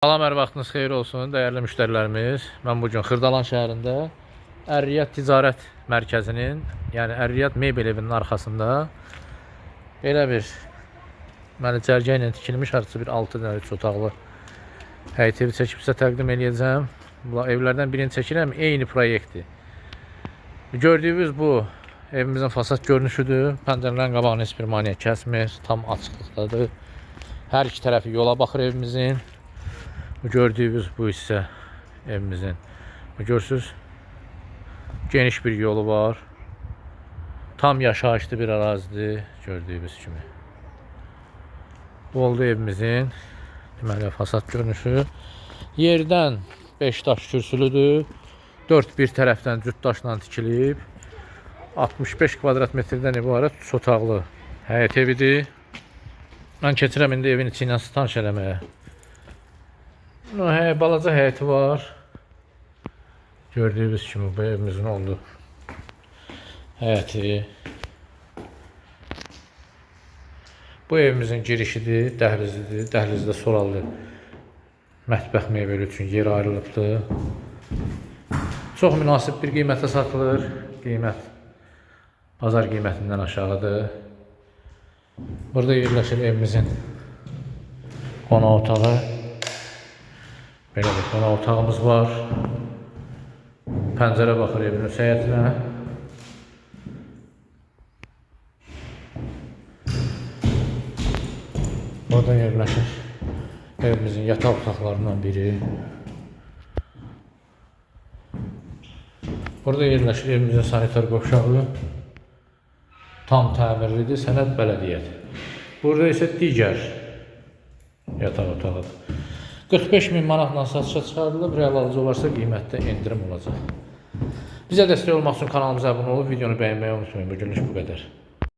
Salam, hər vaxtınız xeyir olsun, dəyərli müştərilərimiz. Mən bu gün Xırdalan şəhərində Ər-Riyad Ticarət Mərkəzinin, yəni Ər-Riyad mebel evinin arxasında belə bir deməli cərgə ilə tikilmiş hardasa bir 6 dənə 3 otaqlı həyət evi çəkib sizə təqdim edəcəm. Bu evlərdən birini çəkirəm, eyni proyektdir. Gördüyünüz bu evimizin fasad görünüşüdür. Pəncərələrin qabağını heç bir maneə kəsmir, tam açıqlıqdadır. Hər iki tərəfi yola baxır evimizin. Bu gördüyünüz bu hissə evimizin. Bu görürsüz geniş bir yolu var. Tam yaşayışlı bir arazidir gördüyünüz kimi. Bu oldu evimizin deməli fasad görünüşü. Yerdən 5 daş kürsülüdür. 4 bir tərəfdən cüt daşla tikilib. 65 kvadrat metrdən ibarət üç otaqlı həyət evidir. Mən keçirəm indi evin içi ilə stanç eləməyə. Hə, balaca həyəti var. Gördüyünüz kimi bu evimizin oldu. Həyəti. Bu evimizin girişidir, dəhlizidir. Dəhlizdə soralı mətbəx mebeli üçün yer ayrılıbdır. Çox münasib bir qiymətə satılır. Qiymət bazar qiymətindən aşağıdır. Burada yerləşir evimizin qonaq otağı. Belə bir qonaq otağımız var. Pəncərə baxır evin öz həyətinə. Burada yerləşir evimizin yataq otaqlarından biri. Burada yerləşir evimizin sanitar qovşağı. Tam təmirlidir, sənəd bələdiyyədir. Burada isə digər yataq otağıdır. 45 min manatla satışa çıxarılıb, real alıcı olarsa qiymətdə endirim olacaq. Bizə dəstək olmaq üçün kanalımıza abunə olub, videonu bəyənməyi unutmayın. Bu günlük bu qədər.